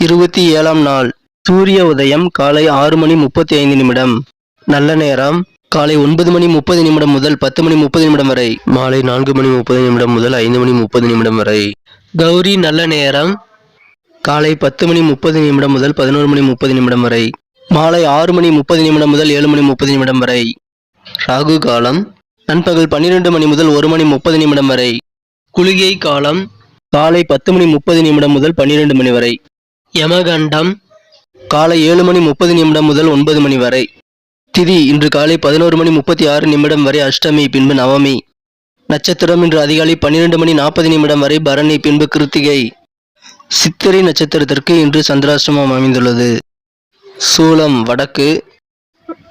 இருபத்தி ஏழாம் நாள் சூரிய உதயம் காலை ஆறு மணி முப்பத்தி ஐந்து நிமிடம் நல்ல நேரம் காலை ஒன்பது மணி முப்பது நிமிடம் முதல் பத்து மணி முப்பது நிமிடம் வரை மாலை நான்கு மணி முப்பது நிமிடம் முதல் ஐந்து மணி முப்பது நிமிடம் வரை கௌரி நல்ல நேரம் காலை பத்து மணி முப்பது நிமிடம் முதல் பதினோரு மணி முப்பது நிமிடம் வரை மாலை ஆறு மணி முப்பது நிமிடம் முதல் ஏழு மணி முப்பது நிமிடம் வரை ராகு காலம் நண்பகல் பன்னிரெண்டு மணி முதல் ஒரு மணி முப்பது நிமிடம் வரை குளிகை காலம் காலை பத்து மணி முப்பது நிமிடம் முதல் பன்னிரெண்டு மணி வரை யமகண்டம். காலை ஏழு மணி முப்பது நிமிடம் முதல் ஒன்பது மணி வரை. திதி இன்று காலை பதினோரு மணி முப்பத்தி ஆறு நிமிடம் வரை அஷ்டமி பின்பு நவமி. நட்சத்திரம் இன்று அதிகாலை பன்னிரண்டு மணி நாற்பது நிமிடம் வரை பரணி பின்பு கிருத்திகை. சித்திரை நட்சத்திரத்திற்கு இன்று சந்திராஷ்டமம் அமைந்துள்ளது. சூலம் வடக்கு.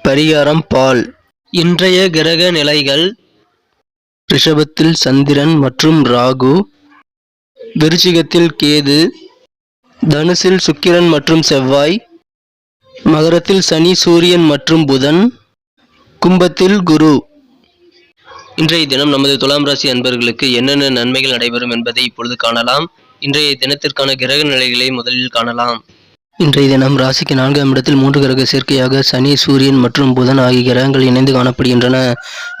பரிகாரம் பால். இன்றைய கிரக நிலைகள். ரிஷபத்தில் சந்திரன் மற்றும் ராகு. விருச்சிகத்தில் கேது. தனுசில் சுக்கிரன் மற்றும் செவ்வாய் மகரத்தில் சனி சூரியன் மற்றும் புதன் கும்பத்தில் குரு. இன்றைய தினம் நமது துலாம் ராசி அன்பர்களுக்கு என்னென்ன நன்மைகள் நடைபெறும் என்பதை இப்பொழுது காணலாம். இன்றைய தினத்திற்கான கிரக நிலைகளை முதலில் காணலாம். இன்றைய தினம் ராசிக்கு நான்காம் இடத்தில் மூன்று கிரக சேர்க்கையாக சனி சூரியன் மற்றும் புதன் ஆகிய கிரகங்கள் இணைந்து காணப்படுகின்றன.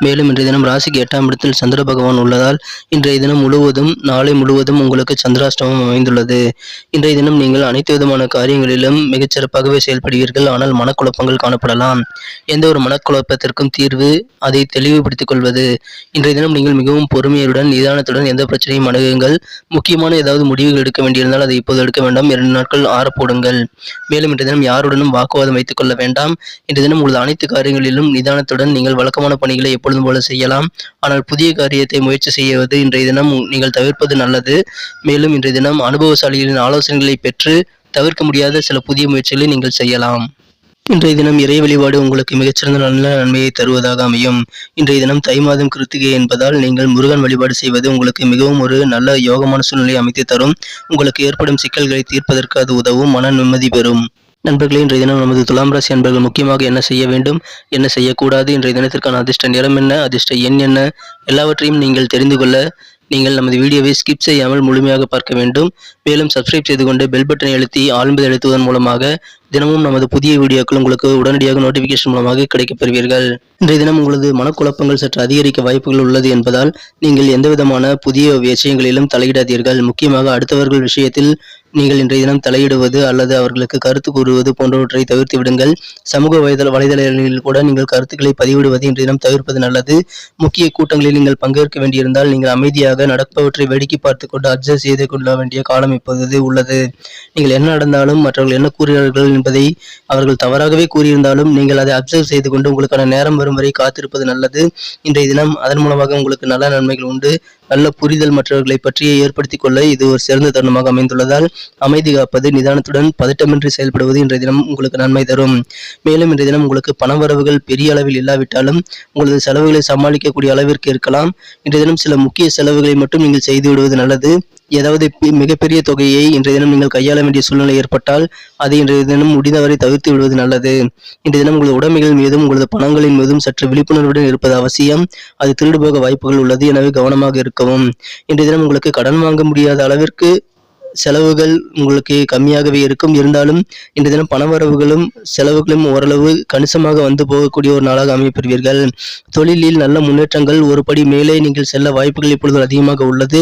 மேலும் இன்றைய தினம் ராசிக்கு எட்டாம் இடத்தில் சந்திர பகவான் உள்ளதால் இன்றைய தினம் முழுவதும் நாளை முழுவதும் உங்களுக்கு சந்திராஷ்டமம் அமைந்துள்ளது. இன்றைய தினம் நீங்கள் அனைத்து விதமான காரியங்களிலும் மிகச்சிறப்பாகவே செயல்படுவீர்கள். ஆனால் மனக்குழப்பங்கள் காணப்படலாம். எந்த ஒரு மனக்குழப்பத்திற்கும் தீர்வு அதை தெளிவுபடுத்திக் கொள்வது. இன்றைய தினம் நீங்கள் மிகவும் பொறுமையுடன் நிதானத்துடன் எந்த பிரச்சனையும் அணுகுங்கள். முக்கியமான ஏதாவது முடிவுகள் எடுக்க வேண்டியிருந்தால் அதை இப்போது எடுக்க வேண்டாம். இரண்டு நாட்கள் ஆறப்போடுங்கள் மேலும் இன்றைய தினம் யாருடனும் வாக்குவாதம் வைத்துக் கொள்ள வேண்டாம். இன்றைய தினம் உங்களது அனைத்து காரியங்களிலும் நிதானத்துடன் நீங்கள் வழக்கமான பணிகளை எப்பொழுதும் போல செய்யலாம். ஆனால் புதிய காரியத்தை முயற்சி செய்வது இன்றைய தினம் நீங்கள் தவிர்ப்பது நல்லது. மேலும் இன்றைய தினம் அனுபவசாலிகளின் ஆலோசனைகளை பெற்று தவிர்க்க முடியாத சில புதிய முயற்சிகளை நீங்கள் செய்யலாம். இன்றைய தினம் இறை வழிபாடு உங்களுக்கு மிகச்சிறந்த நல்ல நன்மையை தருவதாக அமையும். இன்றைய தினம் தை மாதம் கிருத்திகை என்பதால் நீங்கள் முருகன் வழிபாடு செய்வது உங்களுக்கு மிகவும் ஒரு நல்ல யோகமான சூழ்நிலையை அமைத்து தரும். உங்களுக்கு ஏற்படும் சிக்கல்களை தீர்ப்பதற்கு அது உதவும் மன நிம்மதி பெறும். நண்பர்களே இன்றைய தினம் நமது துலாம் ராசி அன்பர்கள் முக்கியமாக என்ன செய்ய வேண்டும் என்ன செய்யக்கூடாது இன்றைய தினத்திற்கான அதிர்ஷ்ட நிறம் என்ன அதிர்ஷ்ட எண் என்ன எல்லாவற்றையும் நீங்கள் தெரிந்து கொள்ள நீங்கள் நமது வீடியோவை ஸ்கிப் செய்யாமல் முழுமையாக பார்க்க வேண்டும். மேலும் சப்ஸ்கிரைப் செய்து கொண்டு பெல் பட்டனை அழுத்தி ஆழ்ந்து அழுத்துவதன் மூலமாக தினமும் நமது புதிய வீடியோக்கள் உங்களுக்கு உடனடியாக நோட்டிபிகேஷன் மூலமாக கிடைக்கப்பெறுவீர்கள். இன்றைய தினம் உங்களது மனக்குழப்பங்கள் சற்று அதிகரிக்க வாய்ப்புகள் உள்ளது என்பதால் நீங்கள் எந்த விதமான புதிய விஷயங்களிலும் தலையிடாதீர்கள். முக்கியமாக அடுத்தவர்கள் விஷயத்தில் நீங்கள் இன்றைய தினம் தலையிடுவது அல்லது அவர்களுக்கு கருத்து கூறுவது போன்றவற்றை தவிர்த்து விடுங்கள். சமூக வலைதள வலைதளங்களில் கூட நீங்கள் கருத்துக்களை பதிவிடுவது இன்றைய தினம் தவிர்ப்பது நல்லது. முக்கிய கூட்டங்களில் நீங்கள் பங்கேற்க வேண்டியிருந்தால் நீங்கள் அமைதியாக நடப்பவற்றை வேடிக்கை பார்த்து கொண்டு அட்ஜஸ்ட் செய்து கொள்ள வேண்டிய காலம் இப்போது உள்ளது. நீங்கள் என்ன நடந்தாலும் மற்றவர்கள் என்ன கூறுகிறார்கள் என்பதை அவர்கள் தவறாகவே கூறியிருந்தாலும் நீங்கள் அதை அப்சர்வ் செய்து கொண்டு உங்களுக்கான நேரம் வரும் வரை காத்திருப்பது நல்லது. இன்றைய தினம் அதன் மூலமாக உங்களுக்கு நல்ல நன்மைகள் உண்டு. நல்ல புரிதல் மற்றவர்களை பற்றிய ஏற்படுத்திக் கொள்ள இது ஒரு சிறந்த தருணமாக அமைந்துள்ளதால் அமைதி காப்பது நிதானத்துடன் பதட்டமின்றி செயல்படுவது இன்றைய தினம் உங்களுக்கு நன்மை தரும். மேலும் இன்றைய தினம் உங்களுக்கு பணவரவுகள் பெரிய அளவில் இல்லாவிட்டாலும் உங்களது செலவுகளை சமாளிக்கக்கூடிய அளவிற்கு இருக்கலாம். இன்றைய தினம் சில முக்கிய செலவுகளை மட்டும் நீங்கள் செய்து விடுவது நல்லது. ஏதாவது மிகப்பெரிய தொகையை இன்றைய தினம் நீங்கள் கையாள வேண்டிய சூழ்நிலை ஏற்பட்டால் அதை இன்றைய தினம் முடிந்தவரை தவிர்த்து விடுவது நல்லது. இன்றைய தினம் உங்களது உடைமைகள் மீதும் உங்களது பணங்களின் மீதும் சற்று விழிப்புணர்வுடன் இருப்பது அவசியம். அது திருடு போக வாய்ப்புகள் உள்ளது. எனவே கவனமாக இருக்கவும். இன்றைய தினம் உங்களுக்கு கடன் வாங்க முடியாத அளவிற்கு செலவுகள் உங்களுக்கு கம்மியாகவே இருக்கும். இருந்தாலும் இன்றைய தினம் பணவரவுகளும் செலவுகளும் ஓரளவு கணிசமாக வந்து போகக்கூடிய ஒரு நாளாக அமையப்பெறுவீர்கள். தொழிலில் நல்ல முன்னேற்றங்கள் ஒரு படி மேலே நீங்கள் செல்ல வாய்ப்புகள் இப்பொழுது அதிகமாக உள்ளது.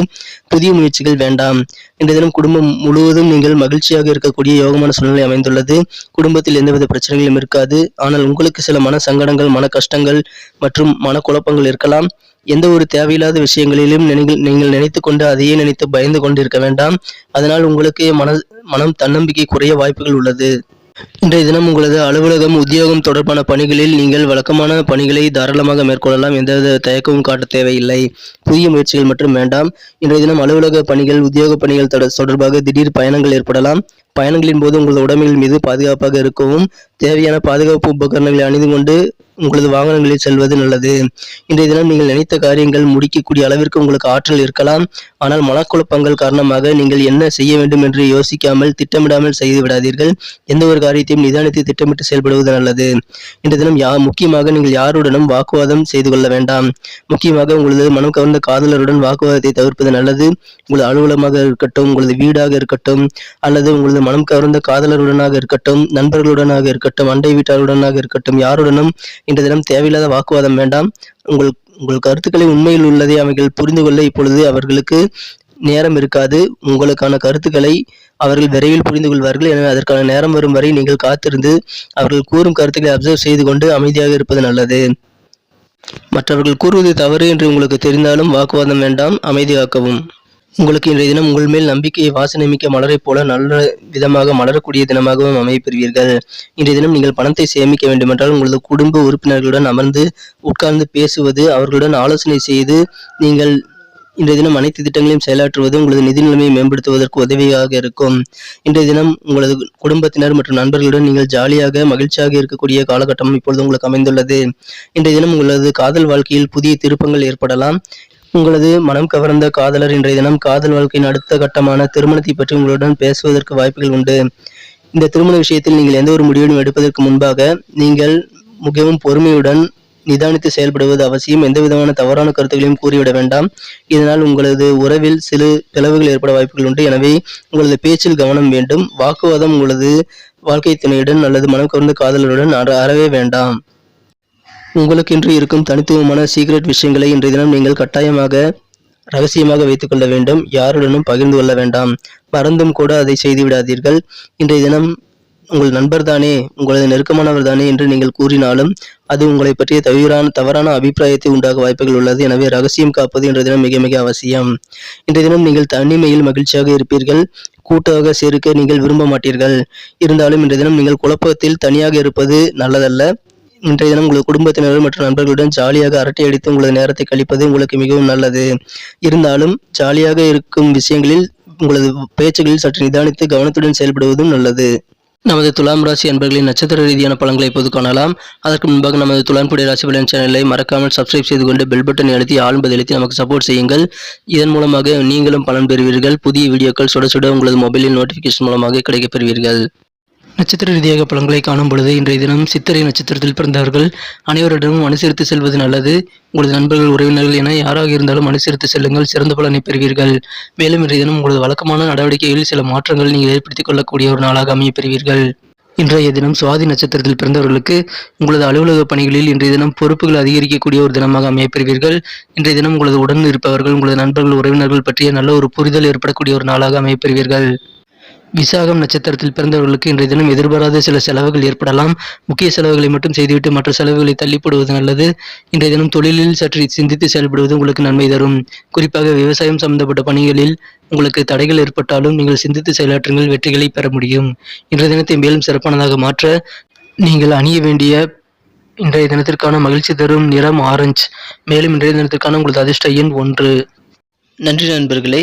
புதிய முயற்சிகள் வேண்டாம். இன்றைய தினம் குடும்பம் முழுவதும் நீங்கள் மகிழ்ச்சியாக இருக்கக்கூடிய யோகமான சூழ்நிலை அமைந்துள்ளது. குடும்பத்தில் எந்தவித பிரச்சனைகளும் இருக்காது. ஆனால் உங்களுக்கு சில மன சங்கடங்கள் மன கஷ்டங்கள் மற்றும் மனக்குழப்பங்கள் இருக்கலாம். எந்த ஒரு தேவையில்லாத விஷயங்களிலும் நீங்கள் நீங்கள் நினைத்துக் கொண்டு அதையே நினைத்து பயந்து கொண்டிருக்க வேண்டாம். அதனால் உங்களுக்கு மன மனம் தன்னம்பிக்கை குறைய வாய்ப்புகள் உள்ளது. இன்றைய தினம் உங்களது அலுவலகம் உத்தியோகம் தொடர்பான பணிகளில் நீங்கள் வழக்கமான பணிகளை தாராளமாக மேற்கொள்ளலாம். எந்தவித தயக்கமும் காட்ட தேவையில்லை. புதிய முயற்சிகள் மட்டும் வேண்டாம். இன்றைய தினம் அலுவலக பணிகள் உத்தியோக பணிகள் தொடர்பாக திடீர் பயணங்கள் ஏற்படலாம். பயணங்களின் போது உங்களது உடைமைகள் மீது பாதுகாப்பாக இருக்கவும் தேவையான பாதுகாப்பு உபகரணங்களை அணிந்து கொண்டு உங்களது வாகனங்களில் செல்வது நல்லது. இன்றைய தினம் நீங்கள் நினைத்த காரியங்கள் முடிக்கக்கூடிய அளவிற்கு உங்களுக்கு ஆற்றல் இருக்கலாம். ஆனால் மனக்குழப்பங்கள் காரணமாக நீங்கள் என்ன செய்ய வேண்டும் என்று யோசிக்காமல் திட்டமிடாமல் செய்து விடாதீர்கள். எந்த ஒரு காரியத்தையும் நிதானித்து திட்டமிட்டு செயல்படுவது நல்லது. இன்றைய தினம் யா முக்கியமாக நீங்கள் யாருடனும் வாக்குவாதம் செய்து கொள்ள வேண்டாம். முக்கியமாக உங்களது மனம் கவர்ந்த காதலருடன் வாக்குவாதத்தை தவிர்ப்பது நல்லது. உங்களது அலுவலமாக இருக்கட்டும் உங்களது வீடாக இருக்கட்டும் அல்லது உங்களது மனம் கவர்ந்த காதலருடனாக இருக்கட்டும் நண்பர்களுடனாக இருக்கட்டும் அண்டை வீட்டாருடனாக இருக்கட்டும் யாருடனும் இன்று தினம் தேவையில்லாத வாக்குவாதம் வேண்டாம். உங்கள் உங்கள் கருத்துக்களை உண்மையில் உள்ளதை அவைகள் புரிந்து கொள்ள இப்பொழுது அவர்களுக்கு நேரம் இருக்காது. உங்களுக்கான கருத்துக்களை அவர்கள் விரைவில் புரிந்து கொள்வார்கள். எனவே அதற்கான நேரம் வரும் வரை நீங்கள் காத்திருந்து அவர்கள் கூறும் கருத்துக்களை அப்சர்வ் செய்து கொண்டு அமைதியாக இருப்பது நல்லது. மற்றவர்கள் கூறுவது தவறு என்று உங்களுக்கு தெரிந்தாலும் வாக்குவாதம் வேண்டாம். அமைதி காக்கவும் உங்களுக்கு இன்றைய தினம் உங்கள் மேல் நம்பிக்கையை வாசனை மிக்க மலரைப் போல நல்ல விதமாக மலரக்கூடிய தினமாகவும் அமையப்பெறுவீர்கள். இன்றைய தினம் நீங்கள் பணத்தை சேமிக்க வேண்டுமென்றால் உங்களது குடும்ப உறுப்பினர்களுடன் அமர்ந்து உட்கார்ந்து பேசுவது அவர்களுடன் ஆலோசனை செய்து நீங்கள் இன்றைய தினம் அனைத்து திட்டங்களையும் செயலாற்றுவது உங்களது நிதி நிலைமையை மேம்படுத்துவதற்கு உதவியாக இருக்கும். இன்றைய தினம் உங்களது குடும்பத்தினர் மற்றும் நண்பர்களுடன் நீங்கள் ஜாலியாக மகிழ்ச்சியாக இருக்கக்கூடிய காலகட்டம் இப்பொழுது உங்களுக்கு அமைந்துள்ளது. இன்றைய தினம் உங்களது காதல் வாழ்க்கையில் புதிய திருப்பங்கள் ஏற்படலாம். உங்களது மனம் கவர்ந்த காதலர் இன்றைய தினம் காதல் வாழ்க்கையின் அடுத்த கட்டமான திருமணத்தை பற்றி உங்களுடன் பேசுவதற்கு வாய்ப்புகள் உண்டு. இந்த திருமண விஷயத்தில் நீங்கள் எந்த ஒரு முடிவையும் எடுப்பதற்கு முன்பாக நீங்கள் மிகவும் பொறுமையுடன் நிதானித்து செயல்படுவது அவசியம். எந்த விதமான தவறான கருத்துக்களையும் கூறிவிட வேண்டாம். இதனால் உங்களது உறவில் சிறு பிளவுகள் ஏற்பட வாய்ப்புகள் உண்டு. எனவே உங்களது பேச்சில் கவனம் வேண்டும். வாக்குவாதம் உங்களது வாழ்க்கை துணையுடன் அல்லது மனம் கவர்ந்த காதலருடன் அற- அறவே வேண்டாம். உங்களுக்கென்று இருக்கும் தனித்துவமான சீக்ரெட் விஷயங்களை இன்றைய தினம் நீங்கள் கட்டாயமாக ரகசியமாக வைத்துக் கொள்ள வேண்டும். யாருடனும் பகிர்ந்து கொள்ள வேண்டாம். மறந்தும் கூட அதை செய்து விடாதீர்கள். இன்றைய தினம் உங்கள் நண்பர் தானே உங்களது நெருக்கமானவர் தானே என்று நீங்கள் கூறினாலும் அது உங்களை பற்றிய தவறான தவறான அபிப்பிராயத்தை உண்டாக வாய்ப்புகள் உள்ளது. எனவே ரகசியம் காப்பது இன்றைய தினம் மிக மிக அவசியம். இன்றைய தினம் நீங்கள் தனிமையில் மகிழ்ச்சியாக இருப்பீர்கள். கூட்டாக சேர்க்க நீங்கள் விரும்ப மாட்டீர்கள். இருந்தாலும் இன்றைய தினம் நீங்கள் குழப்பத்தில் தனியாக இருப்பது நல்லதல்ல. இன்றைய தினம் உங்களது குடும்பத்தினர்கள் மற்றும் நண்பர்களுடன் ஜாலியாக அரட்டை அடித்து உங்களது நேரத்தை கழிப்பது உங்களுக்கு மிகவும் நல்லது. இருந்தாலும் ஜாலியாக இருக்கும் விஷயங்களில் உங்களது பேச்சுகளில் சற்று நிதானித்து கவனத்துடன் செயல்படுவதும் நல்லது. நமது துலாம் ராசி அன்பர்களின் நட்சத்திர ரீதியான பலன்களை இப்போது காணலாம். அதற்கு முன்பாக நமது துலான்புடைய ராசி பலன் சேனலை மறக்காமல் சப்ஸ்கிரைப் செய்து கொண்டு பெல் பட்டனை அழுத்தி ஆளும் பதிலத்தி நமக்கு சப்போர்ட் செய்யுங்கள். இதன் மூலமாக நீங்களும் பலன் பெறுவீர்கள். புதிய வீடியோக்கள் சுட சுட உங்களது மொபைலில் நோட்டிஃபிகேஷன் மூலமாக கிடைக்கப் பெறுவீர்கள். நட்சத்திர ரீதியாக பலன்களை காணும் பொழுது இன்றைய தினம் சித்திரை நட்சத்திரத்தில் பிறந்தவர்கள் அனைவரிடமும் அனுசரித்து செல்வது நல்லது. உங்களது நண்பர்கள் உறவினர்கள் என யாராக இருந்தாலும் அனுசரித்து செல்லுங்கள். சிறந்த பலனை பெறுவீர்கள். மேலும் இன்றைய தினம் உங்களது வழக்கமான நடவடிக்கைகளில் சில மாற்றங்கள் நீங்கள் ஏற்படுத்திக் கொள்ளக்கூடிய ஒரு நாளாக அமைய பெறுவீர்கள் இன்றைய தினம் சுவாதி நட்சத்திரத்தில் பிறந்தவர்களுக்கு உங்களது அலுவலக பணிகளில் இன்றைய தினம் பொறுப்புகள் அதிகரிக்கக்கூடிய ஒரு தினமாக அமையப்பெறுவீர்கள். இன்றைய தினம் உங்களது உடன் இருப்பவர்கள் உங்களது நண்பர்கள் உறவினர்கள் பற்றிய நல்ல ஒரு புரிதல் ஏற்படக்கூடிய ஒரு நாளாக அமையப் பெறுவீர்கள் விசாகம் நட்சத்திரத்தில் பிறந்தவர்களுக்கு இன்றைய தினம் எதிர்பாராத சில செலவுகள் ஏற்படலாம். முக்கிய செலவுகளை மட்டும் செய்துவிட்டு மற்ற செலவுகளை தள்ளிப்படுவது நல்லது. இன்றைய தினம் தொழிலில் சற்று சிந்தித்து செயல்படுவது உங்களுக்கு நன்மை தரும். குறிப்பாக விவசாயம் சம்பந்தப்பட்ட பணிகளில் உங்களுக்கு தடைகள் ஏற்பட்டாலும் நீங்கள் சிந்தித்து செயலாற்றுங்கள் வெற்றிகளை பெற முடியும். இன்றைய தினத்தை மேலும் சிறப்பானதாக மாற்ற நீங்கள் அணிய வேண்டிய இன்றைய தினத்திற்கான மகிழ்ச்சி தரும் நிறம் ஆரஞ்சு. மேலும் இன்றைய தினத்திற்கான உங்களது அதிர்ஷ்ட எண் ஒன்று. நன்றி நண்பர்களே.